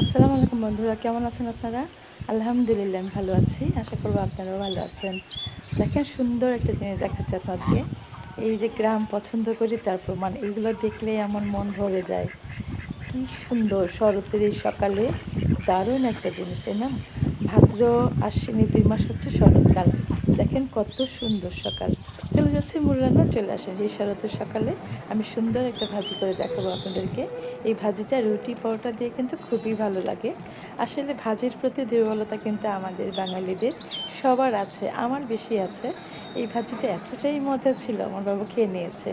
আসসালামু আলাইকুম বন্ধুরা, কেমন আছেন আপনারা? আলহামদুলিল্লাহ, আমি ভালো আছি। আশা করব আপনারাও ভালো আছেন। দেখেন সুন্দর একটা জিনিস দেখাচ্ছে আপনাদেরকে। এই যে গ্রাম পছন্দ করি তার প্রমাণ এগুলো দেখলে আমার মন ভরে যায়। কি সুন্দর, শরতের এই সকালে দারুণ একটা জিনিস, তাই না? ভাদ্র, আশ্বিনী দুই মাস হচ্ছে শরৎকাল। দেখেন কত সুন্দর সকাল। যাচ্ছে মূল রান্না চলে আসেন এই শরতের সকালে। আমি সুন্দর একটা ভাজি করে দেখাবো আপনাদেরকে। এই ভাজিটা রুটি পরোটা দিয়ে কিন্তু খুবই ভালো লাগে। আসলে ভাজির প্রতি দুর্বলতা কিন্তু আমাদের বাঙালিদের সবার আছে, আমার বেশি আছে। এই ভাজিটা এতটাই মজা ছিল, আমার বাবা খেয়ে নিয়েছে।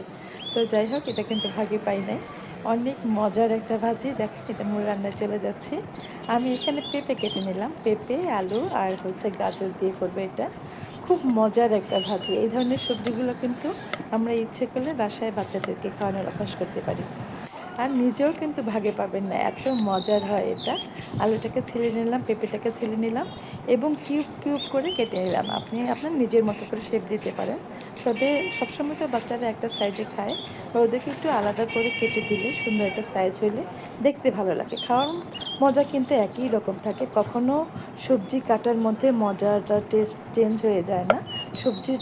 তো যাই হোক, এটা কিন্তু ভাগে পাই নাই। অনেক মজার একটা ভাজি, দেখেন এটা মূল রান্নায় চলে যাচ্ছে। আমি এখানে পেঁপে কেটে নিলাম। পেঁপে, আলু আর হচ্ছে গাজর দিয়ে করব এটা। খুব মজার একটা ভাজি। এই ধরনের সবজিগুলো কিন্তু আমরা ইচ্ছে করলে বাসায় বাচ্চাদেরকে খাওয়ানোর অভ্যাস করতে পারি। আর নিজেও কিন্তু ভাগে পাবেন না, এত মজার হয় এটা। আলুটাকে ছেলে নিলাম, পেঁপেটাকে ছেলে নিলাম এবং কিউব কিউব করে কেটে নিলাম। আপনি আপনার নিজের মতো করে শেপ দিতে পারেন। তবে সবসময় তো বাচ্চারা একটা সাইডে খায়। বা ওদেরকে একটু আলাদা করে কেটে দিলে সুন্দর একটা সাইজ হলে দেখতে ভালো লাগে। খাওয়ার মজা কিন্তু একই রকম থাকে। কখনো সবজি কাটার মধ্যে মজাটা টেস্ট চেঞ্জ হয়ে যায় না। সবজি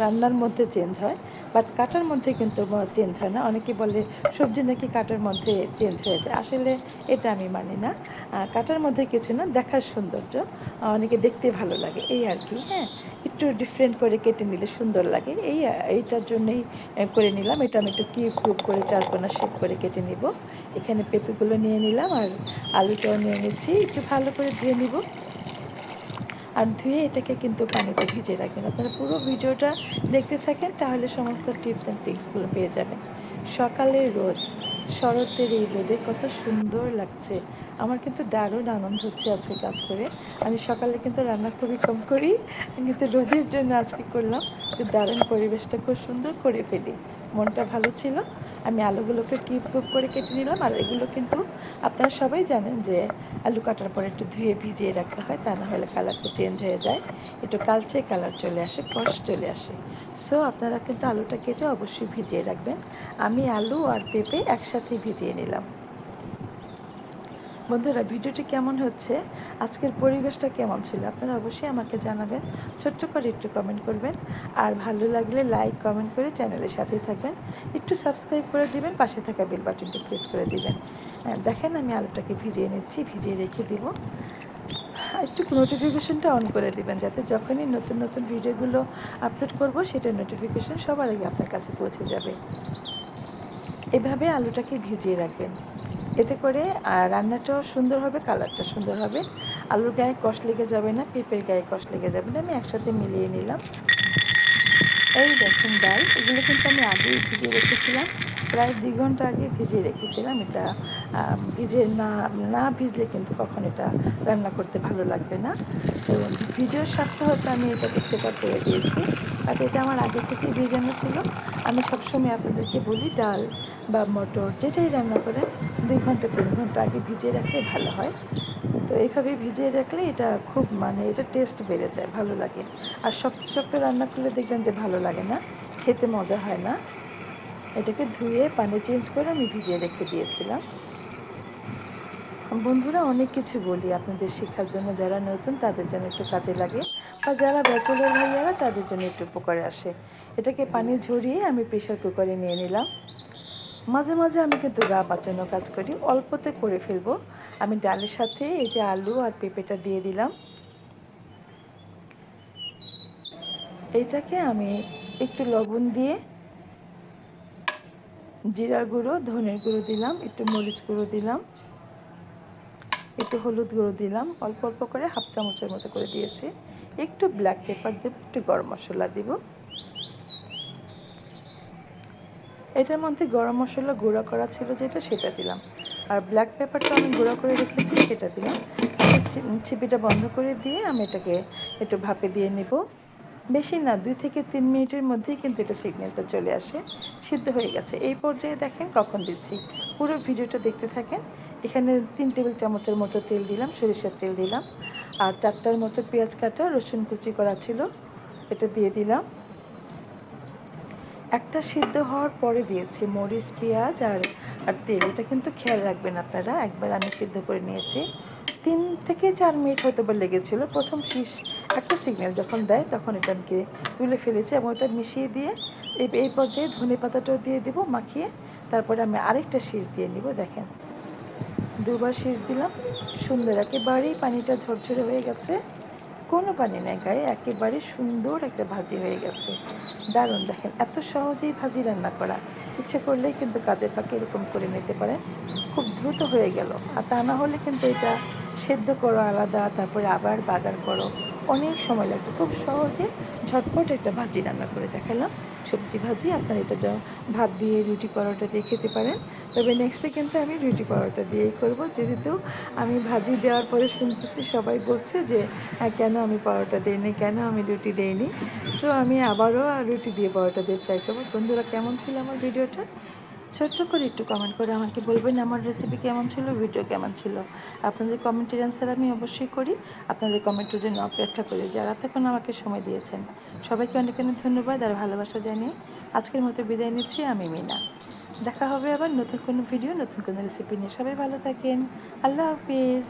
রান্নার মধ্যে চেঞ্জ হয়। বাট কাটার মধ্যে কিন্তু চেঞ্জ হয় না। অনেকে বলে সবজি নাকি কাটার মধ্যে চেঞ্জ হয়ে যায়। আসলে এটা আমি মানি না। কাটার মধ্যে কিছু না, দেখার সৌন্দর্য। অনেকে দেখতে ভালো লাগে, এই আর কি হ্যাঁ। একটু ডিফারেন্ট করে কেটে নিলে সুন্দর লাগে। এই, এইটার জন্যই করে নিলাম। এটা আমি একটু কিউব কিউব করে চারকোনা শেপ করে কেটে নিব। এখানে পেঁপেগুলো নিয়ে নিলাম আর আলুটাও নিয়ে নিচ্ছি। একটু ভালো করে ধুয়ে নিব। আর ধুয়ে এটাকে কিন্তু পানিতে ভিজে রাখবেন। আপনারা পুরো ভিডিওটা দেখতে থাকেন, তাহলে সমস্ত টিপস অ্যান্ড ট্রিক্সগুলো পেয়ে যাবেন। সকালের রোদ, শরতের এই রোদে কত সুন্দর লাগছে। আমার কিন্তু দারুণ আনন্দ হচ্ছে আজকে কাজ করে। আমি সকালে কিন্তু রান্না খুবই কম করি কিন্তু রোদের জন্য আজকে করলাম। যে দারুণ পরিবেশটা খুব সুন্দর করে ফেলি। মনটা ভালো ছিল আমি আলুগুলোকে কুপ করে কেটে নিলাম। আর এগুলো কিন্তু আপনারা সবাই জানেন যে আলু কাটার পর একটু ধুয়ে ভিজিয়ে রাখতে হয়, তা না হলে কালারটা চেঞ্জ হয়ে যায়। একটু কালচে কালার চলে আসে, কষ চলে আসে। সো আপনারা কিন্তু আলুটা কেটে অবশ্যই ভিজিয়ে রাখবেন। আমি আলু আর পেঁপে একসাথে ভিজিয়ে নিলাম। বন্ধুরা, ভিডিওটি কেমন হচ্ছে? আজকের পরিবেশটা কেমন ছিল? আপনারা অবশ্যই আমাকে জানাবেন। ছোট্ট করে একটু কমেন্ট করবেন। আর ভালো লাগলে লাইক কমেন্ট করে চ্যানেলের সাথেই থাকবেন। একটু সাবস্ক্রাইব করে দিবেন, পাশে থাকা বেল বাটনটি প্রেস করে দিবেন। দেখেন আমি আলুটাকে ভিজিয়ে নিচ্ছি, ভিজিয়ে রেখে দিব। একটু নোটিফিকেশনটা অন করে দিবেন, যাতে যখনই নতুন নতুন ভিডিওগুলো আপলোড করব, সেটা নোটিফিকেশন সবার আগে আপনার কাছে পৌঁছে যাবে। এভাবে আলুটাকে ভিজিয়ে রাখবেন। এতে করে রান্নাটাও সুন্দর হবে কালারটা সুন্দর হবে। আলুর গায়ে কষ লেগে যাবে না, পেঁপের গায়ে কষ লেগে যাবে না, আমি একসাথে মিলিয়ে নিলাম। এই দেখুন ডাল, এগুলো কিন্তু আমি আগেই ভিজিয়ে রেখেছিলাম, প্রায় দুই ঘণ্টা আগে ভিজিয়ে রেখেছিলাম। এটা ভিজে না না ভিজলে কিন্তু কখন এটা রান্না করতে ভালো লাগবে না। তো ভিডিওর সাথে হয়তো আমি এটাকে সেট আপ করে দিয়েছি। আর এটা আমার আগে থেকে ভিজানো ছিল। আমি সবসময় আপনাদেরকে বলি, ডাল বা মটর যেটাই রান্না করে দুই ঘণ্টা, তিন ঘণ্টা আগে ভিজিয়ে রাখলে ভালো হয়। তো এইভাবে ভিজিয়ে রাখলে এটা খুব মানে এটা টেস্ট বেড়ে যায়, ভালো লাগে। আর শক্ত শক্ত রান্না করলে দেখবেন যে ভালো লাগে না, খেতে মজা হয় না। এটাকে ধুয়ে পানি চেঞ্জ করে আমি ভিজিয়ে রেখে দিয়েছিলাম। বন্ধুরা, অনেক কিছু বলি আপনাদের শেখার জন্য, যারা নতুন তাদের জন্য একটু কাজে লাগে, বা যারা ব্যাচেলর ভাইয়ারা তাদের জন্য একটু উপকারে আসে। এটাকে পানি ঝরিয়ে আমি প্রেশার কুকারে নিয়ে নিলাম। মাঝে মাঝে আমি কিন্তু গা বাঁচানো কাজ করি, অল্পতে করে ফেলব। আমি ডালের সাথে এই যে আলু আর পেঁপেটা দিয়ে দিলাম। এইটাকে আমি একটু লবণ দিয়ে জিরার গুঁড়ো, ধনের গুঁড়ো দিলাম, একটু মরিচ গুঁড়ো দিলাম, একটু হলুদ গুঁড়ো দিলাম, অল্প অল্প করে হাফ চামচের মতো করে দিয়েছি। একটু ব্ল্যাক পেপার দেবো, একটু গরম মশলা দিব। এটার মধ্যে গরম মশলা গুঁড়া করা ছিল যেটা, সেটা দিলাম। আর ব্ল্যাক পেপারটা আমি গুঁড়া করে রেখেছি, সেটা দিলাম। ছিপিটা বন্ধ করে দিয়ে আমি এটাকে একটু ভাপে দিয়ে নেব। বেশি না, দুই থেকে তিন মিনিটের মধ্যেই কিন্তু এটা সিগন্যালটা চলে আসে, সিদ্ধ হয়ে গেছে। এই পর্যায়ে দেখেন কখন দিচ্ছি। পুরো ভিডিওটা দেখতে থাকেন। এখানে তিন টেবিল চামচের মতো তেল দিলাম, সরিষার তেল দিলাম। আর চারটার মতো পেঁয়াজ কাটা, রসুন কুচি করা ছিল, এটা দিয়ে দিলাম। একটা সিদ্ধ হওয়ার পরে দিয়েছি মরিচ, পেঁয়াজ আর আর তেল। এটা কিন্তু খেয়াল রাখবেন আপনারা, একবার আমি সিদ্ধ করে নিয়েছি। তিন থেকে চার মিনিট হয়তো বা লেগেছিলো। প্রথম শীষ একটা সিগন্যাল যখন দেয়, তখন এটা আমি তুলে ফেলেছি এবং ওটা মিশিয়ে দিয়ে এই পর্যায়ে ধনে পাতাটাও দিয়ে দেবো, মাখিয়ে তারপরে আমি আরেকটা শীষ দিয়ে নিব, দেখেন। দুবার সেচ দিলাম। সুন্দর, একেবারেই পানিটা ঝরঝরে হয়ে গেছে। কোনো পানি নাই গায়ে, একেবারে সুন্দর একটা ভাজি হয়ে গেছে। দারুণ, দেখেন, এত সহজেই ভাজি রান্না করা। ইচ্ছে করলেই কিন্তু কাদের ফাঁকে এরকম করে নিতে পারেন। খুব দ্রুত হয়ে গেল। আর তা না হলে কিন্তু এটা সেদ্ধ করো আলাদা, তারপরে আবার বাগার করো। অনেক সময় লাগবে খুব সহজে ঝটপট একটা ভাজি রান্না করে দেখালাম। সবজি ভাজি, আপনার এটা ভাত দিয়ে রুটি পরোটা দিয়ে খেতে পারেন। তবে নেক্সটে কিন্তু আমি রুটি পরোটা দিয়েই করব। যেহেতু আমি ভাজি দেওয়ার পরে শুনতেছি সবাই বলছে যে হ্যাঁ কেন আমি পরোটা দিইনি? কেন আমি রুটি দিইনি? সো আমি আবারও রুটি দিয়ে পরোটা দিয়ে ট্রাই করব। বন্ধুরা, কেমন ছিল আমার ভিডিওটা? ছোট্ট করে একটু কমেন্ট করে আমাকে বলবেন আমার রেসিপি কেমন ছিল ভিডিও কেমন ছিল। আপনাদের কমেন্টের অ্যান্সার আমি অবশ্যই করি। আপনাদের কমেন্টের জন্য অপেক্ষা করি। যারা তখন আমাকে সময় দিয়েছেন, সবাইকে অনেক অনেক ধন্যবাদ আর ভালোবাসা জানিয়ে আজকের মতো বিদায় নিচ্ছি আমি মিনা। দেখা হবে আবার নতুন কোনো ভিডিও নতুন কোনো রেসিপি নিয়ে। সবাই ভালো থাকেন। আল্লাহ হাফিজ।